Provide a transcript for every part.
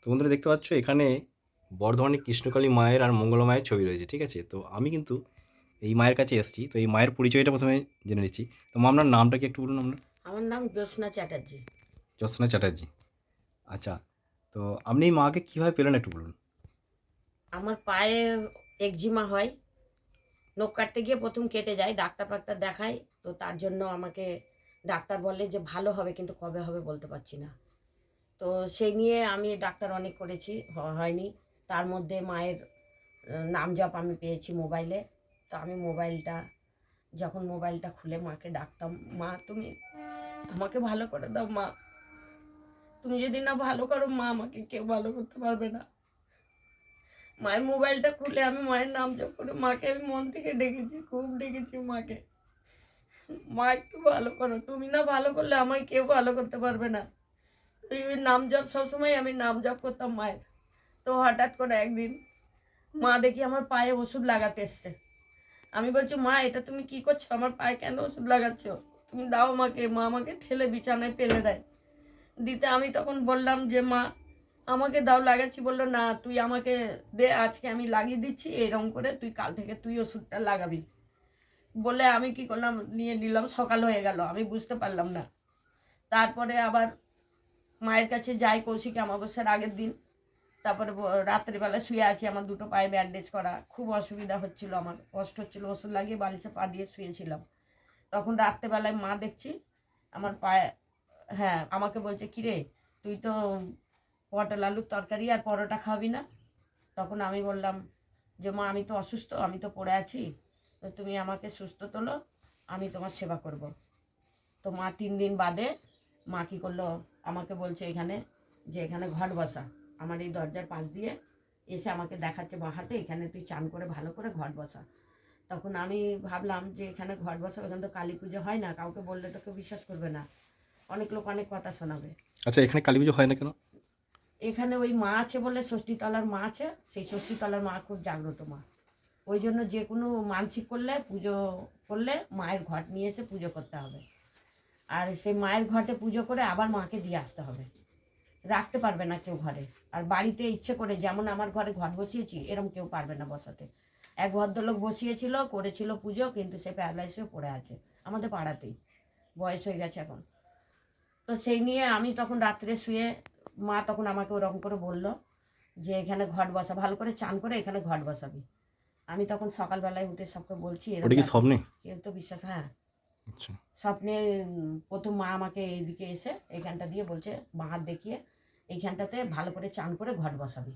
তো বন্ধুরা দেখতে পাচ্ছ এখানে বর্ধমানের কৃষ্ণকালী মায়ের আর মঙ্গলা মায়ের ছবি রয়েছে ঠিক আছে? তো আমি কিন্তু এই মায়ের কাছে এসেছি তো এই মায়ের পরিচয়টা প্রথমে জেনে নিচ্ছি। তো মা আপনার নামটা কি একটু বলুন আপনার। আমার নাম জ্যোৎস্না চ্যাটার্জি। জ্যোৎস্না চ্যাটার্জি। আচ্ছা তো আপনি এই মাকে কীভাবে পেলেন একটু বলুন। আমার পায়ে একজিমা হয় নখ কাটতে গিয়ে প্রথম কেটে যায় ডাক্তার ফাক্তার দেখায় তো তার জন্য আমাকে ডাক্তার বলে যে ভালো হবে কিন্তু কবে হবে বলতে পারছি না। তো সেই নিয়ে আমি ডাক্তার অনেক করেছি হয়নি। তার মধ্যে মায়ের নাম জপ আমি পেয়েছি মোবাইলে। তো আমি মোবাইলটা, যখন মোবাইলটা খুলে মাকে ডাকতাম, মা, তুমি আমাকে ভালো করে দাও, মা। তুমি যদি না ভালো করো, মা আমাকে কেউ ভালো করতে পারবে না। মায়ের মোবাইলটা খুলে আমি মায়ের নাম জপ করে মাকে আমি মন থেকে ডেকেছি, খুব ডেকেছি মাকে। মা, একটু ভালো করো। তুমি না ভালো করলে আমায় কেউ ভালো করতে পারবে না। ওই নাম জপ সবসময় আমি নাম জপ করতাম মায়ের। তো হঠাৎ করে একদিন মা দেখি আমার পায়ে ওষুধ লাগাতে এসছে। আমি বলছি, মা, এটা তুমি কি করছ? আমার পায়ে কেন ওষুধ লাগাচ্ছ? তুমি দাও আমাকে। মা আমাকে ঠেলে বিছানায় ফেলে দেয়। দিতে আমি তখন বললাম যে, মা, আমাকে দাও, লাগাচ্ছি। বলল, না, তুই আমাকে দে, আজকে আমি লাগিয়ে দিচ্ছি, এরকম করে তুই কাল থেকে তুই ওষুধটা লাগাবি। বলে আমি কি করলাম, নিয়ে নিলাম, সকাল হয়ে গেল, আমি বুঝতে পারলাম না। তারপরে আবার মায়ের কাছে যাই কৌশিক অমাবস্যার আগের দিন। তারপরে রাত্রিবেলা শুয়ে আছি আমার দুটো পায়ে ব্যান্ডেজ করা। খুব অসুবিধা হচ্ছিল আমার। কষ্ট হচ্ছিল, ওষুধ লাগিয়ে বালিশে পা দিয়ে শুয়েছিলাম। তখন রাত্রেবেলায় মা দেখছি, আমার পায়ে হ্যাঁ আমাকে বলছে, কিরে, তুই তো পটল আলুর তরকারি আর পরোটা খাবি না? তখন আমি বললাম, যে মা, আমি তো অসুস্থ, আমি তো পড়ে আছি। তো তুমি আমাকে সুস্থ তোলো, আমি তোমার সেবা করব। তো মা তিন দিন বাদে মা কী করল আমাকে বলছে এখানে যে এখানে ঘট বসা। আমার এই দরজার পাশ দিয়ে এসে আমাকে দেখাচ্ছে বা হাতে এখানে তুই চান করে ভালো করে ঘট বসা। তখন আমি ভাবলাম যে এখানে ঘট বসা এখানে তো কালী পুজো হয় না কাউকে বললে তো কেউ বিশ্বাস করবে না। অনেক লোক অনেক কথা শোনাবে। আচ্ছা এখানে কালী পুজো হয় না কেন? এখানে ওই মা আছে বলে ষষ্ঠীতলার মা আছে সেই ষষ্ঠীতলার মা খুব জাগ্রত মা। ওই জন্য যে কোনো মানসিক করলে পুজো করলে মায়ের ঘট নিয়ে এসে পুজো করতে হবে। আর সেই মায়ের ঘটে পুজো করে আবার মাকে দিয়ে আসতে হবে। রাখতে পারবে না কেউ ঘরে। আর বাড়িতে ইচ্ছে করে যেমন আমার ঘরে ঘট বসিয়েছি এরম কেউ পারবে না বসাতে। এক ভদ্রলোক বসিয়েছিল করেছিল পুজো কিন্তু সে প্যারালাইস হয়ে পড়ে আছে আমাদের পাড়াতেই। বয়স হয়ে গেছে এখন। তো সেই নিয়ে আমি তখন রাত্রে শুয়ে মা তখন আমাকে ওরকম করে বলল যে এখানে ঘট বসা ভালো করে চান করে এখানে ঘট বসাবি। আমি তখন সকালবেলায় উঠে সবকে বলছি কেউ তো বিশ্বাস হ্যাঁ। স্বপ্নে প্রথম মা আমাকে এইদিকে এসে এইখানটা দিয়ে বলছে বাঁ হাত দেখিয়ে এইখানটাতে ভালো করে চান করে ঘট বসাবি।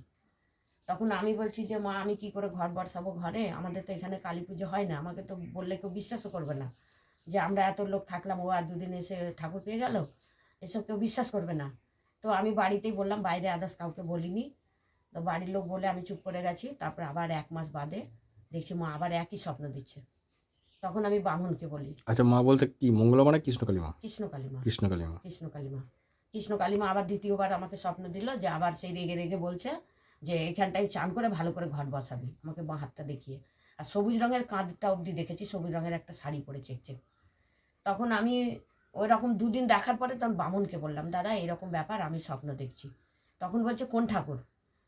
তখন আমি বলছি যে, মা, আমি কি করে ঘর বসাবো ঘরে? আমাদের তো এখানে কালী পুজো হয় না। আমাকে তো বললে কেউ বিশ্বাসও করবে না যে, আমরা এত লোক থাকলাম, ও আর দুদিন এসে ঠাকুর পেয়ে গেল। এসব কেউ বিশ্বাস করবে না। তো আমি বাড়িতেই বললাম, বাইরে আদার্স কাউকে বলিনি। তো বাড়ির লোক বলে, আমি চুপ করে গেছি। তারপরে আবার এক মাস বাদে দেখছি মা আবার একই স্বপ্ন দিচ্ছে। তখন আমি বামুনকে বলি। আচ্ছা মা বলতে কি? মঙ্গলা মানে কৃষ্ণকালী মা কৃষ্ণকালী মা কৃষ্ণকালী মা কৃষ্ণ কালিমা কৃষ্ণ কালিমা আবার দ্বিতীয়বার আমাকে স্বপ্ন দিল যে আবার সেই রেগে রেগে বলছে যে এখানটায় চান করে ভালো করে ঘর বসাবি। আমাকে বাঁ হাতটা দেখিয়ে আর সবুজ রঙের কাঁধটা অবধি দেখেছি সবুজ রঙের একটা শাড়ি পরে চেকচেক। তখন আমি ওই রকম দুদিন দেখার পরে তখন বামুনকে বললাম দাদা এরকম ব্যাপার আমি স্বপ্ন দেখছি। তখন বলছে কোন ঠাকুর?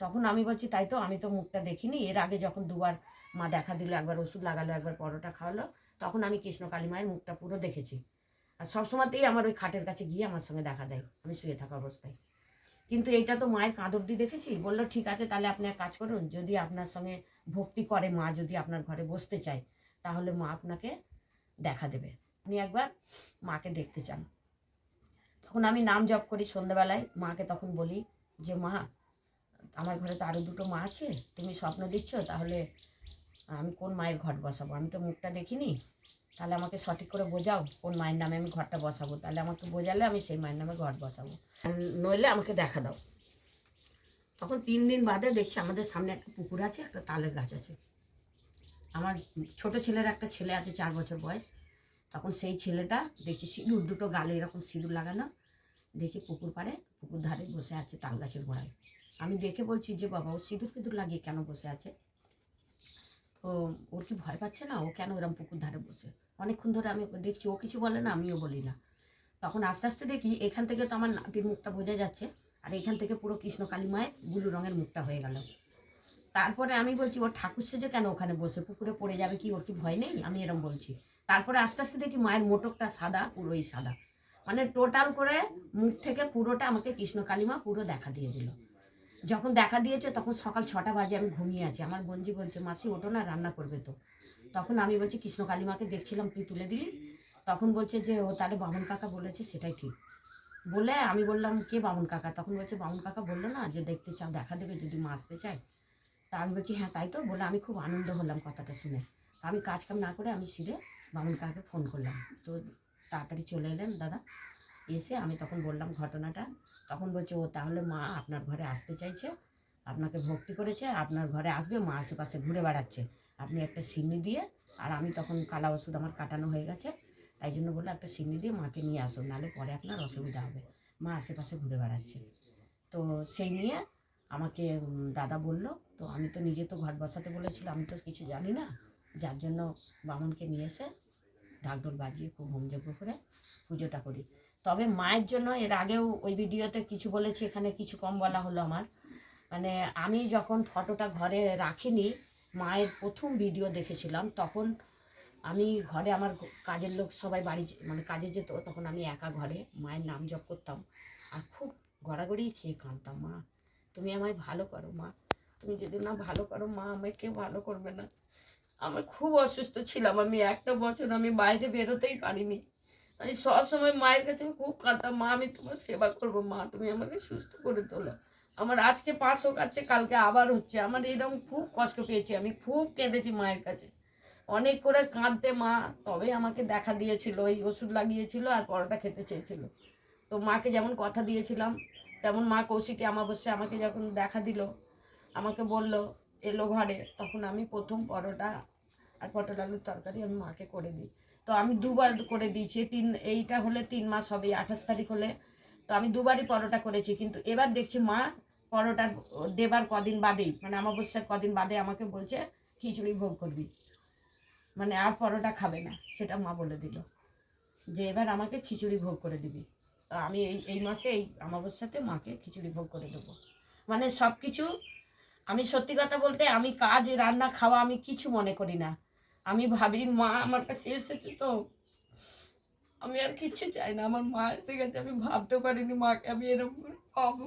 তখন আমি বলছি তাই তো আমি তো মুখটা দেখিনি। এর আগে যখন দুবার মা দেখা দিল একবার ওষুধ লাগালো একবার পরোটা খাওয়ালো তখন আমি কৃষ্ণ কালী মায়ের মুখটা পুরো দেখেছি। আর সবসময়তেই আমার ওই খাটের কাছে গিয়ে আমার সঙ্গে দেখা দেয়, আমি শুয়ে থাকা অবস্থায়। কিন্তু এইটা তো মায়ের কাঁধ অব্দি দেখেছি? বলল, ঠিক আছে, তাহলে আপনি এক কাজ করুন, যদি আপনার সঙ্গে ভক্তি করে মা, যদি আপনার ঘরে বসতে চায়, তাহলে মা আপনাকে দেখা দেবে। আপনি একবার মাকে দেখতে চান। তখন আমি নাম জপ করি সন্ধ্যাবেলায়। মাকে তখন বলি যে, মা, আমার ঘরে তো আরও দুটো মা আছে, তুমি স্বপ্ন দিচ্ছ, তাহলে আমি কোন মায়ের ঘট বসাবো? আমি তো মুখটা দেখিনি। তাহলে আমাকে সঠিক করে বোঝাও কোন মায়ের নামে আমি ঘরটা বসাবো। তাহলে আমাকে বোঝালে আমি সেই মায়ের নামে ঘর বসাবো। নইলে আমাকে দেখা দাও। তখন তিন দিন বাদে দেখছি আমাদের সামনে একটা পুকুর আছে, একটা তালের গাছ আছে। আমার ছোট ছেলের একটা ছেলে আছে, চার বছর বয়স। তখন সেই ছেলেটা দেখছি সিঁদুর, দুটো গালে এরকম সিঁদুর লাগানো। দেখছি পুকুর পাড়ে, পুকুর ধারে বসে আছে তাল গাছের গোড়ায়। আমি দেখে বলছি যে, বাবা, ও সিঁদুর ফিঁদুর লাগিয়ে কেন বসে আছে? ওর কি ভয় পাচ্ছে না? ও কেন এরম পুকুর ধারে বসে? অনেকক্ষণ ধরে আমি ওকে দেখছি, ও কিছু বলে না, আমিও বলি না। তখন আস্তে আস্তে দেখি এখান থেকে তো আমার নাতির মুখটা বোঝা যাচ্ছে, আর এখান থেকে পুরো কৃষ্ণ কালী মায়ের ব্লু রঙের মুখটা হয়ে গেল। তারপরে আমি বলছি, ওর ঠাকুর সেজে কেন ওখানে বসে? পুকুরে পড়ে যাবে কি? ওর কি ভয় নেই? আমি এরকম বলছি। তারপরে আস্তে আস্তে দেখি মায়ের মোটকটা সাদা, পুরোই সাদা। মানে টোটাল করে মুখ থেকে পুরোটা আমাকে কৃষ্ণ কালিমা পুরো দেখা দিয়ে দিল। যখন দেখা দিয়েছে, তখন সকাল ছটা বাজে আমি ঘুমিয়ে আছি। আমার বঞ্জি বলছে, মাসি, ওঠো না, রান্না করবে তো। তখন আমি বলছি, কৃষ্ণ কালিমাকে দেখছিলাম, তুই তুলে দিলি? তখন বলছে যে, ও তাহলে বামন কাকা বলেছে, সেটাই ঠিক। বলে আমি বললাম, কে বামন কাকা? তখন বলছে, বামন কাকা বলল না যে, দেখতে চাও দেখা দেবে যদি মা আসতে চায়। তা আমি বলছি হ্যাঁ তাই তো। বলে আমি খুব আনন্দ হলাম কথাটা শুনে। তা আমি কাজ কাম না করে আমি সিরে বামুন কাকাকে ফোন করলাম। তো তাড়াতাড়ি চলে এলেন, দাদা। এসে আমি তখন বললাম ঘটনাটা। তখন বলছে, ও তাহলে মা আপনার ঘরে আসতে চাইছে। আপনাকে ভক্তি করেছে, আপনার ঘরে আসবে, মা আশেপাশে ঘুরে বেড়াচ্ছে। আপনি একটা সিন্নি দিয়ে আর আমি তখন কালা ওষুধ আমার কাটানো হয়ে গেছে। তাই জন্য বলল, একটা সিন্নি দিয়ে মাকে নিয়ে আসুন, নাহলে পরে আপনার অসুবিধা হবে। মা আশেপাশে ঘুরে বেড়াচ্ছে। তো সেই নিয়ে আমাকে দাদা বলল, তো আমি তো নিজে তো ঘর বসাতে বলেছিলাম, আমি তো কিছু জানি না। যার জন্য বামনকে নিয়ে এসে ঢাকঢোল বাজিয়ে খুব হোমযজ্ঞ করে পুজোটা করি। তবে মায়ের জন্য এর আগেও ওই ভিডিওতে কিছু বলেছি, এখানে কিছু কম বলা হলো আমার। মানে আমি যখন ফটোটা ঘরে রাখিনি, মায়ের প্রথম ভিডিও দেখেছিলাম, তখন আমি ঘরে আমার কাজের লোক সবাই বাড়ি মানে কাজে যেত, তখন আমি একা ঘরে মায়ের নাম জপ করতাম। আর খুব গড়াগড়ি খেয়ে কাঁদতাম, মা। তুমি আমায় ভালো করো, মা। তুমি যদি না ভালো করো, মা, আমায় কেউ ভালো করবে না। আমি খুব অসুস্থ ছিলাম, আমি একটা বছর আমি বাইরে বেরোতেই পারিনি। আমি সব সময় মায়ের কাছে আমি খুব কাঁদতাম, মা, আমি তোমার সেবা করব, মা, তুমি আমাকে সুস্থ করে তোলো। আমার আজকে পাঁচ হোক আছে কালকে আবার হচ্ছে। আমার এরকম খুব কষ্ট পেয়েছি, আমি খুব কেঁদেছি মায়ের কাছে। অনেক করে কাঁদতে মা তবে আমাকে দেখা দিয়েছিল ওই ওষুধ লাগিয়েছিল আর পরোটা খেতে চেয়েছিল। তো মাকে যেমন কথা দিয়েছিলাম, তেমন মা কৌশিকে আমাবস্যা আমাকে যখন দেখা দিল, আমাকে বলল, এলো ঘরে। তখন আমি প্রথম পরোটা আর পটল আলুর তরকারি আমি মাকে করে দিই। তো আমি দুবার করে দিয়েছি, তিন, এইটা হলে তিন মাস হবে, আঠাশ তারিখ হলে। তো আমি দুবারই পরোটা করেছি, কিন্তু এবার দেখছি মা পরোটা দেবার কদিন বাদেই মানে আমাবস্যার কদিন বাদে আমাকে বলছে, খিচুড়ি ভোগ করবি। মানে আর পরোটা খাবে না, সেটা মা বলে দিল। যে এবার আমাকে খিচুড়ি ভোগ করে দিবি। তো আমি এই এই মাসে, এই আমাবস্যাতে মাকে খিচুড়ি ভোগ করে দেবো। মানে সব কিছু আমি সত্যি কথা বলতে, আমি কাজ, রান্না, খাওয়া আমি কিছু মনে করি না। আমি ভাবি মা আমার কাছে এসেছে তো। আমি আর কিচ্ছু চাই না আমার মা এসে গেছে আমি ভাবতে পারিনি মাকে আমি এরকম করে পাবো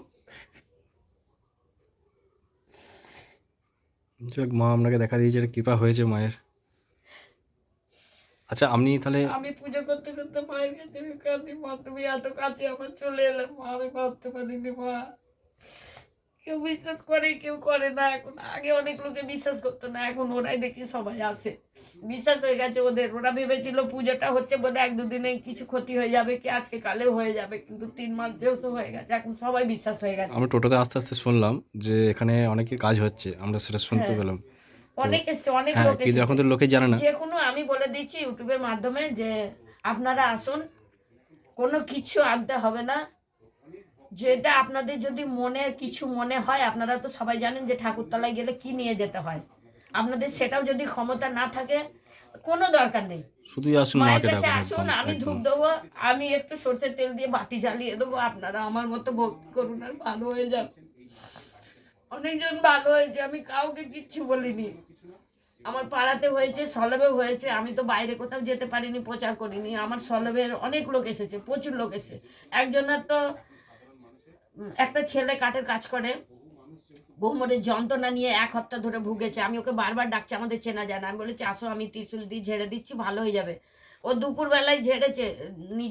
যাক মা আপনাকে দেখা দিয়েছে এটা কৃপা হয়েছে মায়ের। আচ্ছা আপনি তাহলে আমি পুজো করতে করতে মায়ের কাছে আমি কাঁদি মা তুমি এত কাছে আমার চলে এলে মা আমি ভাবতে পারিনি মা। কেউ বিশ্বাস করে কেউ করে না। এখন আগে অনেক লোকে বিশ্বাস করতো না এখন ওরাই দেখি সবাই আসে বিশ্বাস হয়ে গেছে ওদের। ওরা ভেবেছিল পুজোটা হচ্ছে বোধহয় এক দুদিনেই কিছু ক্ষতি হয়ে যাবে কি আজকে কালেও হয়ে যাবে কিন্তু তিন মাস যেহেতু হয়ে গেছে এখন সবাই বিশ্বাস হয়ে গেছে। আমরা টোটোতে আস্তে আস্তে শুনলাম যে এখানে অনেকের কাজ হচ্ছে আমরা সেটা শুনতে হ্যাঁ। পেলাম। অনেক এসছে অনেক হ্যাঁ লোক এখন তো লোকে জানে না। যে কোনো আমি বলে দিচ্ছি ইউটিউবের মাধ্যমে যে আপনারা আসুন কোনো কিছু আনতে হবে না। যেটা আপনাদের যদি মনে কিছু মনে হয় আপনারা তো সবাই জানেন যে ঠাকুরতলায় গেলে কি নিয়ে যেতে হয়। আপনাদের সেটাও যদি ক্ষমতা না থাকে কোনো দরকার নেই। শুধুই আসুন মায়ের কাছে আসুন আমি ধূপ দেবো আমি একটু সর্ষের তেল দিয়ে বাতি জ্বালিয়ে দেবো আপনারা আমার মতো ভক্তি করুন আর ভালো হয়ে যান। অনেকজন ভালো হয়েছে আমি কাউকে কিচ্ছু বলিনি। আমার পাড়াতে হয়েছে সলবে হয়েছে আমি তো বাইরে কোথাও যেতে পারিনি প্রচার করিনি। আমার সলবের অনেক লোক এসেছে প্রচুর লোক এসেছে। একজনের তো একটা ছেলে কাঠের কাজ করে। কোমরের যন্ত্রণা নিয়ে এক সপ্তাহ ধরে ভুগেছে। আমি ওকে বারবার ডাকছি, আমাদের চেনা যায় না আমি বলেছি, আসো, আমি ত্রিশুল দিয়ে ঝেড়ে দিচ্ছি, ভালো হয়ে যাবে। ও দুপুরবেলায় ঝেড়েছে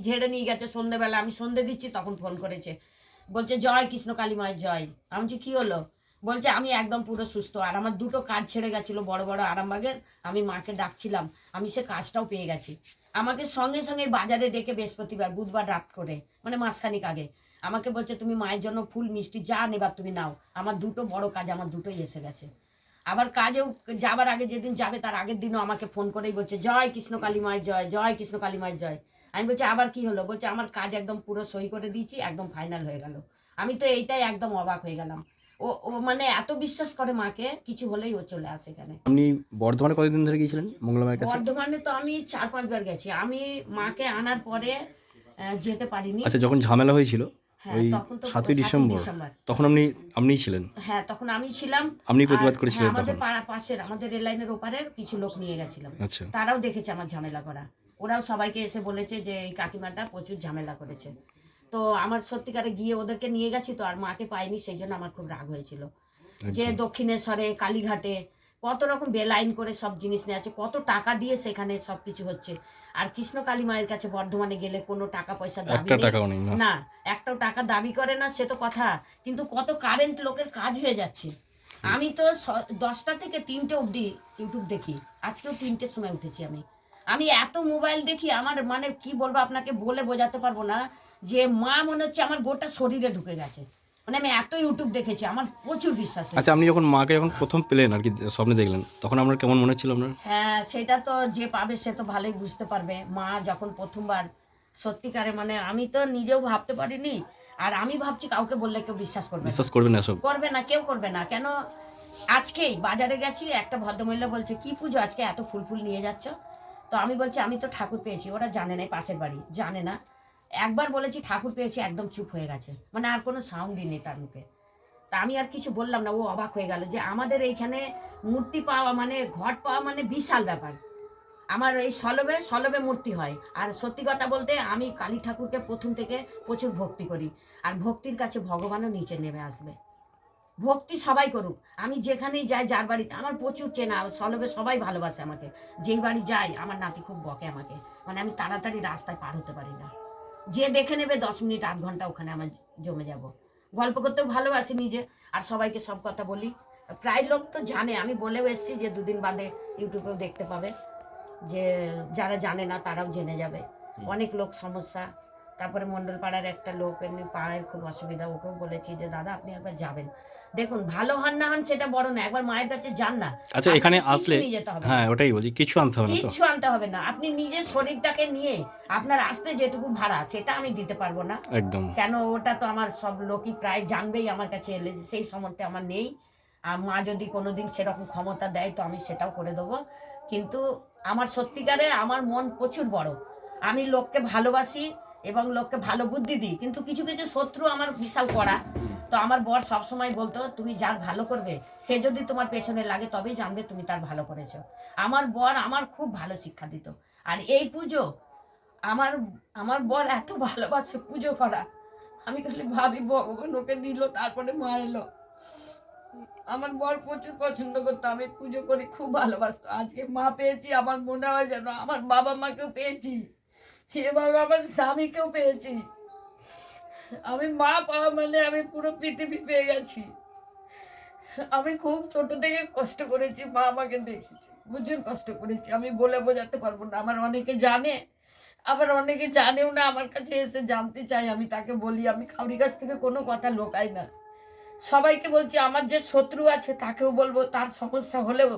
ঝেড়ে নিয়ে গেছে। সন্ধেবেলা আমি সন্ধে দিচ্ছি, তখন ফোন করেছে। বলছে, জয় কৃষ্ণ কালী মায়ের জয়। আমি বলছি, কী হলো? বলছে, আমি একদম পুরো সুস্থ। আর আমার দুটো কাজ ছেড়ে গেছিল, বড় বড় আরামবাগের। আমি মাকে ডাকছিলাম, আমি সে কাজটাও পেয়ে গেছি। আমাকে সঙ্গে সঙ্গে বাজারে ডেকে বৃহস্পতিবার, বুধবার রাত করে মানে মাসখানিক আগে। আমাকে বলছে তুমি মায়ের জন্য ফুল মিষ্টি যা নেবার তুমি নাও। আমার দুটো বড় কাজ আমার দুটোই এসে গেছে। আবার কাজেও যাবার আগে যেদিন যাবে তার আগের দিনও আমাকে ফোন করেই বলছে জয় কৃষ্ণ কালী মায়ের জয় জয় কৃষ্ণ কালী মায়ের জয়। আমি বলছি আবার কি হলো? বলছে আমার কাজ একদম পুরো সই করে দিয়েছি একদম ফাইনাল হয়ে গেল। আমি তো এইটাই একদম অবাক হয়ে গেলাম। ও ও মানে এত বিশ্বাস করে মাকে কিছু হলেই ও চলে আসে এখানে। আপনি বর্ধমানে কতদিন ধরে গিয়েছিলেন মঙ্গলা মায়ের কাছে? বর্ধমানে তো আমি চার পাঁচবার গেছি। আমি মাকে আনার পরে যেতে পারিনি। আচ্ছা যখন ঝামেলা হয়েছিল হ্যাঁ ওই তখন তো সাতই ডিসেম্বর। তখন আপনি আপনিই ছিলেন। হ্যাঁ তখন আমি ছিলাম। আপনি প্রতিবাদ করেছিলেন হ্যাঁ, আমাদের পাড়া পাশের আমাদের রেল লাইনের ওপারের কিছু লোক নিয়ে গেছিলাম। আচ্ছা। তারাও দেখেছে আমার ঝামেলা করা। ওরাও সবাইকে এসে বলেছে যে এই কাকিমাটা প্রচুর ঝামেলা করেছে। তো আমার সত্যিকারে গিয়ে ওদেরকে নিয়ে গেছি তো আর মাকে পাইনি সেই জন্য আমার খুব রাগ হয়েছিল। যে দক্ষিণেশ্বরে কালীঘাটে কত রকম বেলাইন করে সব জিনিস নেওয়া আছে কত টাকা দিয়ে সেখানে সব কিছু হচ্ছে। আর কৃষ্ণ কালী মায়ের কাছে বর্ধমানে গেলে কোনো টাকা পয়সা দাবি না। একটাও টাকা দাবি করে না সে তো কথা। কিন্তু কত কারেন্ট লোকের কাজ হয়ে যাচ্ছে। আমি তো দশটা থেকে তিনটে অবধি ইউটিউব দেখি। আজকেও তিনটের সময় উঠেছি আমি। আমি এত মোবাইল দেখি আমার মানে কি বলব আপনাকে বলে বোঝাতে পারব না যে মা মনে হচ্ছে আমার গোটা শরীরে ঢুকে গেছে। মানে আমি এত ইউটিউব দেখেছি আমার প্রচুর বিশ্বাস। আচ্ছা আপনি যখন মাকে যখন প্রথম পেলেন আর কি স্বপ্নে দেখলেন তখন আপনার কেমন মনে হচ্ছিল আপনার? হ্যাঁ সেটা তো যে পাবে সে তো ভালোই বুঝতে পারবে। মা যখন প্রথমবার সত্যিকারে মানে আমি তো নিজেও ভাবতে পারিনি আর আমি ভাবছি কাউকে বললে কেউ বিশ্বাস করবে না। বিশ্বাস করবেন না সব। করবে না কেউ করবে না। কেন আজকেই বাজারে গেছি একটা ভদ্রমহিলা বলছে কি পুজো আজকে? এত ফুল ফুল নিয়ে যাচ্ছ? তো আমি বলছি আমি তো ঠাকুর পেয়েছি ওরা জানে না পাশের বাড়ি জানে না। একবার বলেছি, ঠাকুর পেয়েছি, একদম চুপ হয়ে গেছে। মানে আর কোনো সাউন্ডই নেই তার মুখে। তা আমি আর কিছু বললাম না, ও অবাক হয়ে গেল যে আমাদের এইখানে মূর্তি পাওয়া মানে ঘট পাওয়া মানে বিশাল ব্যাপার। আমার এই সলবে সলবে মূর্তি হয়। আর সত্যি কথা বলতে আমি কালী ঠাকুরকে প্রথম থেকে প্রচুর ভক্তি করি। আর ভক্তির কাছে ভগবানও নিচে নেমে আসবে। ভক্তি সবাই করুক। আমি যেখানেই যাই, যার বাড়িতে, আমার প্রচুর চেনা সলবে সবাই ভালোবাসে আমাকে। যেই বাড়ি যাই, আমার নাতি খুব বকে আমাকে। মানে আমি তাড়াতাড়ি রাস্তায় পার হতে পারি না। যে দেখে নেবে দশ মিনিট আধ ঘণ্টা ওখানে আমার জমে যাব। গল্প করতেও ভালোবাসি নিজে আর সবাইকে সব কথা বলি। প্রায় লোক তো জানে আমি বলেও এসেছি যে দুদিন বাদে ইউটিউবেও দেখতে পাবে। যে যারা জানে না তারাও জেনে যাবে। অনেক লোক সমস্যা তারপরে মণ্ডলপাড়ার একটা লোক এমনি পাড়ায় খুব অসুবিধা ওকেও বলেছি যে দাদা আপনি একবার যাবেন। দেখুন ভালো হন না হন সেটা বড় না একবার মায়ের কাছে যান না। আচ্ছা এখানে আসলে। হ্যাঁ ওটাই বলছি কিছু আনতে হবে না তো? কিচ্ছু আনতে হবে না। আপনি নিজের শরীরটাকে নিয়ে আপনার আসতে যেটুকু ভাড়া সেটা আমি দিতে পারব না। একদম। কেন ওটা তো আমার সব লোকই প্রায় জানবেই আমার কাছে এলে সেই সমর্থে আমার নেই। আর মা যদি কোনোদিন সেরকম ক্ষমতা দেয় তো আমি সেটাও করে দেবো। কিন্তু আমার সত্যিকারে আমার মন প্রচুর বড়। আমি লোককে ভালোবাসি এবং লোককে ভালো বুদ্ধি দিই। কিন্তু কিছু কিছু শত্রু আমার বিশাল করা তো আমার বর সবসময় বলতো, তুমি যার ভালো করবে, সে যদি তোমার পেছনে লাগে তবেই জানবে তুমি তার ভালো করেছ। আমার বর আমার খুব ভালো শিক্ষা দিত। আর এই পুজো, আমার আমার বর এত ভালোবাসে পুজো করা। আমি খালি ভাবি ভগবান ওকে দিল, তারপরে মা এলো। আমার বর প্রচুর পছন্দ করতো, আমি পুজো করি, খুব ভালোবাসতো। আজকে মা পেয়েছি, আমার মনে হয় যেন আমার বাবা মাকেও পেয়েছি। এবার আমার স্বামীকেও পেয়েছি। আমি মা পাওয়া মানে আমি পুরো পৃথিবী পেয়ে গেছি। আমি খুব ছোট থেকে কষ্ট করেছি, মা আমাকে দেখেছি। প্রচুর কষ্ট করেছি। আমি বলে বোঝাতে পারব না। আমার অনেকে জানে, আবার অনেকে জানেও না। আমার কাছে এসে জানতে চাই আমি তাকে বলি, আমি কাউরি কাছ থেকে কোনো কথা লোকাই না। সবাইকে বলছি, আমার যে শত্রু আছে, তাকেও বলব, তার সমস্যা হলেও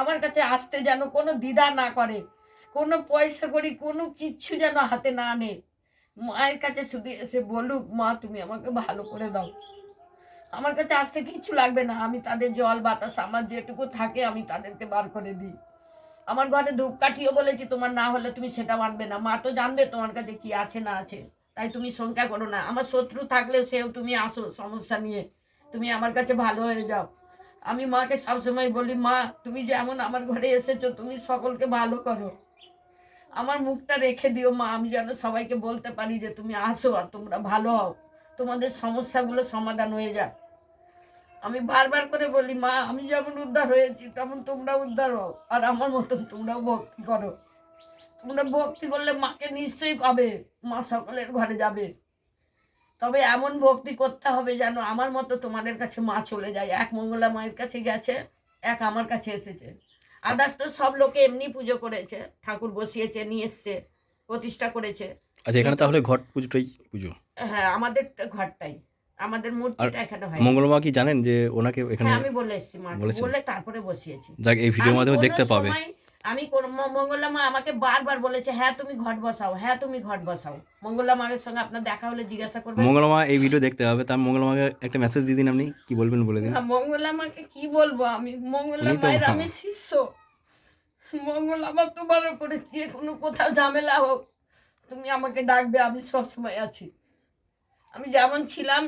আমার কাছে আসতে যেন কোনো দ্বিধা না করে। কোনো পয়সা করি কোনো কিচ্ছু যেন হাতে না নে মায়ের কাছে শুধু এসে বলুক, মা, তুমি আমাকে ভালো করে দাও। আমার কাছে আসতে কিচ্ছু লাগবে না। আমি তাদের জল, বাতাস, আমার যেটুকু থাকে, আমি তাদেরকে বার করে দিই। আমার ঘরে ধূপকাঠিও বলেছি, তোমার না হলে তুমি সেটাও আনবে না। মা তো জানবে তোমার কাছে কি আছে, না আছে। তাই তুমি শঙ্কা করো না। আমার শত্রু থাকলেও সেও তুমি আসো সমস্যা নিয়ে। তুমি আমার কাছে ভালো হয়ে যাও। আমি মাকে সবসময় বলি, মা, তুমি যেমন আমার ঘরে এসেছ, তুমি সকলকে ভালো করো। আমার মুখটা রেখে দিও মা, আমি যেন সবাইকে বলতে পারি যে তুমি আসো আর তোমরা ভালো হও। তোমাদের সমস্যাগুলো সমাধান হয়ে যায় আমি বারবার করে বলি, মা, আমি যেমন উদ্ধার হয়েছি, তেমন তোমরা উদ্ধার হও। আর আমার মতন তোমরাও ভক্তি করো। তোমরা ভক্তি করলে মাকে নিশ্চয়ই পাবে। মা সকলের ঘরে যাবে। তবে এমন ভক্তি করতে হবে যেন আমার মতো তোমাদের কাছে মা চলে যায়। এক মঙ্গলা মায়ের কাছে গেছে, এক আমার কাছে এসেছে। আদার্স তো সব লোকে এমনি পুজো করেছে ঠাকুর বসিয়েছে নিয়ে এসছে প্রতিষ্ঠা করেছে। আচ্ছা এখানে তাহলে ঘট পুজোটাই পুজো? হ্যাঁ আমাদের ঘরটাই আমাদের মূর্তিটা এখানে হয় মঙ্গলমা কি জানেন যে ওনাকে এখানে হ্যাঁ আমি বলে এসেছি বলে তারপরে বসিয়েছি। যাক এই ভিডিওর মাধ্যমে দেখতে পাবে। আমি ম- মঙ্গলা মা আমাকে বারবার বলেছে হ্যাঁ তুমি ঘট বসাও হ্যাঁ তুমি ঘট বসাও। মঙ্গলা মায়ের সঙ্গে আপনার দেখা হলে জিজ্ঞাসা করবেন। মঙ্গলমা এই ভিডিও দেখতে হবে তার মঙ্গলমাকে একটা মেসেজ দিয়ে দিন আপনি কি বলবেন বলে দিন। মঙ্গলা মাকে কি বলব আমি? মঙ্গলা মায়ের আমি শিষ্য। মঙ্গলা মা তোমার উপরে যে কোনো কোথাও ঝামেলা হোক তুমি আমাকে ডাকবে আমি সবসময় আছি। আমি যেমন ছিলাম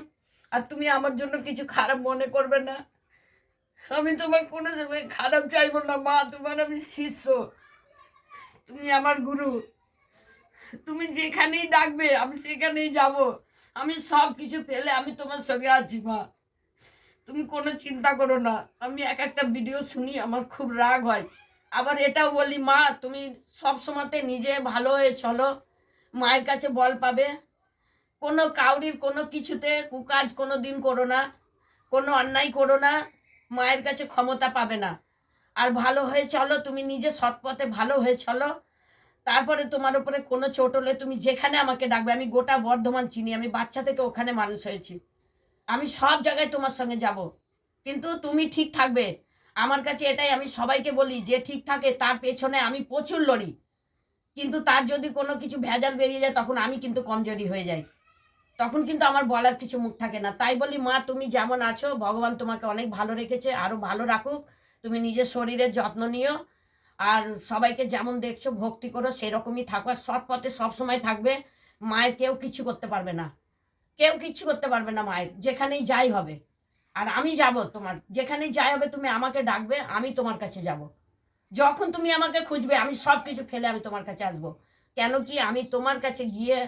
আর তুমি আমার জন্য কিছু খারাপ মনে করবে না। আমি তোমার কোনো খারাপ চাইব না, মা, তোমার আমি শিষ্য। তুমি আমার গুরু। তুমি যেখানেই ডাকবে, আমি সেখানেই যাব। আমি সব কিছু পেলে আমি তোমার সঙ্গে আছি, মা। তুমি কোনো চিন্তা করো না। আমি এক একটা ভিডিও শুনি, আমার খুব রাগ হয়। আবার এটাও বলি, মা, তুমি সব সময়তে নিজে ভালো হয়ে চলো। মায়ের কাছে বল পাবে। কোনো কাউরির কোনো কিছুতে কুকাজ কোনো দিন করো না। কোনো অন্যায় করো না। মায়ের কাছে ক্ষমতা পাবে না। আর ভালো হয়ে চলো, তুমি নিজে সৎ পথে ভালো হয়ে চলো। তারপরে তোমার উপরে কোনো চোট হলে তুমি যেখানে আমাকে ডাকবে, আমি গোটা বর্ধমান চিনি, আমি বাচ্চা থেকে ওখানে মানুষ হয়েছি। আমি সব জায়গায় তোমার সঙ্গে যাব। কিন্তু তুমি ঠিক থাকবে। আমার কাছে এটাই আমি সবাইকে বলি, যে ঠিক থাকে তার পেছনে আমি প্রচুর লড়ি। কিন্তু তার যদি কোনো কিছু ভেজাল বেরিয়ে যায়, তখন আমি কিন্তু কমজোরি হয়ে যাই। তখন কিন্তু আমার বলার কিছু মুখ থাকে না। তাই বলি, মা, তুমি যেমন আছো, ভগবান তোমাকে অনেক ভালো রেখেছে আরও ভালো রাখুক। তুমি নিজের শরীরের যত্ন নিও। আর সবাইকে যেমন দেখছ, ভক্তি করো, সেরকমই থাকো। আর সৎ পথে সবসময় থাকবে, মায়ের কেউ কিছু করতে পারবে না। কেউ কিচ্ছু করতে পারবে না মায়ের, যেখানেই যাই হবে। আর আমি যাব তোমার, যেখানেই যাই হবে, তুমি আমাকে ডাকবে, আমি তোমার কাছে যাব। যখন তুমি আমাকে খুঁজবে, আমি সব কিছু ফেলে আমি তোমার কাছে আসব। কেন কি আমি তোমার কাছে গিয়ে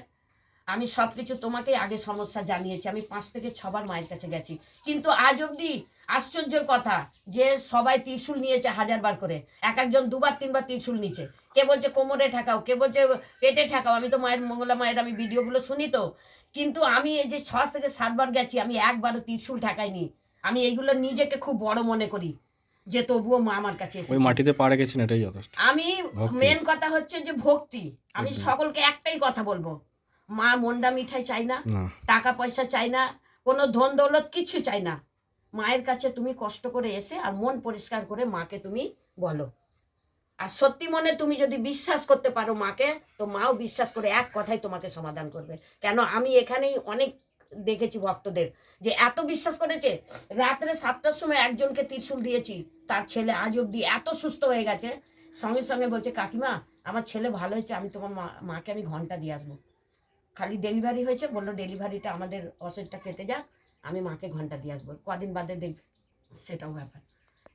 আমি সব কিছু তোমাকে আগে সমস্যা জানিয়েছি। আমি পাঁচ থেকে ছবার মায়ের কাছে গেছি। কিন্তু আজ অবধি আশ্চর্যের কথা যে সবাই ত্রিশুল নিয়েছে হাজারবার করে। এক একজন দুবার তিনবার ত্রিশুল নিচে কে বলছে কোমরে ঠেকাও কে বলছে পেটে ঠেকাও। আমি তো মায়ের মঙ্গলা মায়ের আমি ভিডিওগুলো শুনি তো। কিন্তু আমি এই যে ছ থেকে সাতবার গেছি আমি একবারও ত্রিশুল ঠেকাইনি। আমি এইগুলো নিজেকে খুব বড় মনে করি যে তবুও মা আমার কাছে ওই মাটিতে পা রেখেছেন এটাই যথেষ্ট। আমি মেন কথা হচ্ছে যে ভক্তি। আমি সকলকে একটাই কথা বলব। মা মন্ডা মিঠাই চাই না টাকা পয়সা চাই না কোনো ধন দৌলত কিছু চাই না। মায়ের কাছে তুমি কষ্ট করে এসে আর মন পরিষ্কার করে মাকে তুমি বলো। আর সত্যি মনে তুমি যদি বিশ্বাস করতে পারো মাকে তো মাও বিশ্বাস করে এক কথাই তোমাকে সমাধান করবে। কেন আমি এখানেই অনেক দেখেছি ভক্তদের যে এত বিশ্বাস করেছে রাত্রে সাতটার সময় একজনকে ত্রিশুল দিয়েছি তার ছেলে আজ অব্দি এত সুস্থ হয়ে গেছে। সঙ্গে সঙ্গে বলছে কাকিমা আমার ছেলে ভালো হয়েছে আমি তোমার মা মাকে আমি ঘণ্টা দিয়ে আসব। খালি ডেলিভারি হয়েছে বলল ডেলিভারিটা আমাদের অসুখটা কেটে যাক আমি মাকে ঘণ্টা দিয়ে আসব। কদিন বাদে দেখ সেটাও ব্যাপার।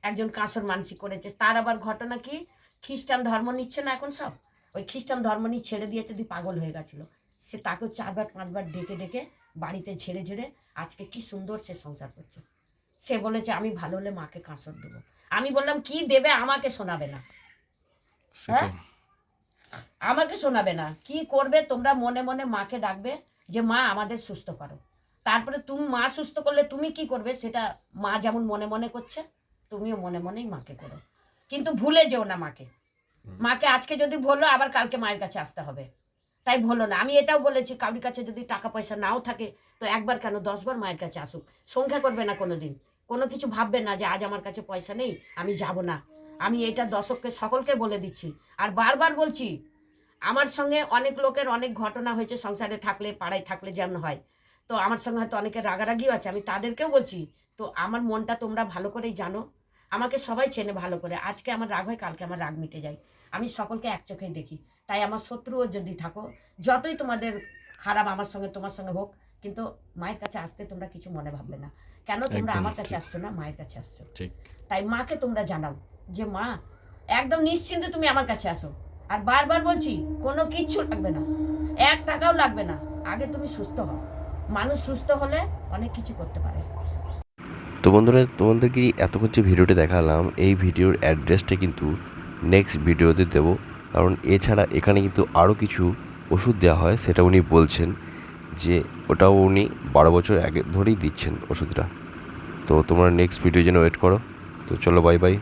একজন কাঁসর মানসিক করেছে তার আবার ঘটনা কি? খ্রিস্টান ধর্ম নিচ্ছে না এখন সব? ওই খ্রিস্টান ধর্ম নিয়ে ছেড়ে দিয়েছে দিয়ে পাগল হয়ে গেছিল সে তাকেও চারবার পাঁচবার ডেকে ডেকে বাড়িতে ঝেড়ে ঝেড়ে আজকে কি সুন্দর সে সংসার করছে। সে বলেছে আমি ভালো হলে মাকে কাঁসর দেবো। আমি বললাম কি দেবে আমাকে শোনাবে না? সেটাই। আমাকে শোনাবে না। কি করবে? তোমরা মনে মনে মাকে ডাকবে যে মা আমাদের সুস্থ করো। তারপরে তুমি মা সুস্থ করলে তুমি কি করবে? সেটা মা যেমন মনে মনে করছে তুমিও মনে মনেই মাকে করো। কিন্তু ভুলে যেও না মাকে। মাকে আজকে যদি ভুলো আবার কালকে মায়ের কাছে আসতে হবে। তাই ভুলো না। আমি এটাও বলেছি কাউরির কাছে যদি টাকা পয়সা নাও থাকে তো একবার কেন দশবার মায়ের কাছে আসুক। সংখ্যা করবে না কোনো দিন কোনো কিছু ভাববে না যে আজ আমার কাছে পয়সা নেই আমি যাব না। আমি এটা দর্শককে সকলকে বলে দিচ্ছি। আর বারবার বলছি আমার সঙ্গে অনেক লোকের অনেক ঘটনা হয়েছে সংসারে থাকলে পাড়ায় থাকলে যেমন হয়। তো আমার সঙ্গে হয়তো অনেকের রাগারাগিও আছে আমি তাদেরকেও বলছি তো আমার মনটা তোমরা ভালো করেই জানো আমাকে সবাই চেনে ভালো করে আজকে আমার রাগ হয় কালকে আমার রাগ মিটে যায়। আমি সকলকে এক চোখেই দেখি তাই আমার শত্রুও যদি থাকো যতই তোমাদের খারাপ আমার সঙ্গে তোমার সঙ্গে হোক কিন্তু মায়ের কাছে আসতে তোমরা কিছু মনে ভাববে না। কেন তোমরা আমার কাছে আসছো না মায়ের কাছে আসছো? তাই মাকে তোমরা জানাও যে মা একদম নিশ্চিন্তে তুমি আমার কাছে আসো। আর বারবার বলছি, কোনো কিচ্ছু লাগবে না। এক টাকাও লাগবে না। আগে তুমি সুস্থ হও। মানুষ সুস্থ হলে অনেক কিছু করতে পারে। তো বন্ধুরা, তোমাদেরকে এতক্ষণ যে ভিডিওটি দেখালাম। এই ভিডিওর অ্যাড্রেসটা কিন্তু নেক্সট ভিডিওতে দেব। কারণ এছাড়া এখানে কিন্তু আরও কিছু ওষুধ দেওয়া হয়, সেটা উনি বলছেন যে ওটাও উনি বারো বছর আগে ধরেই দিচ্ছেন ওষুধটা। তো তোমরা নেক্সট ভিডিও জন্য ওয়েট করো। তো চলো বাই বাই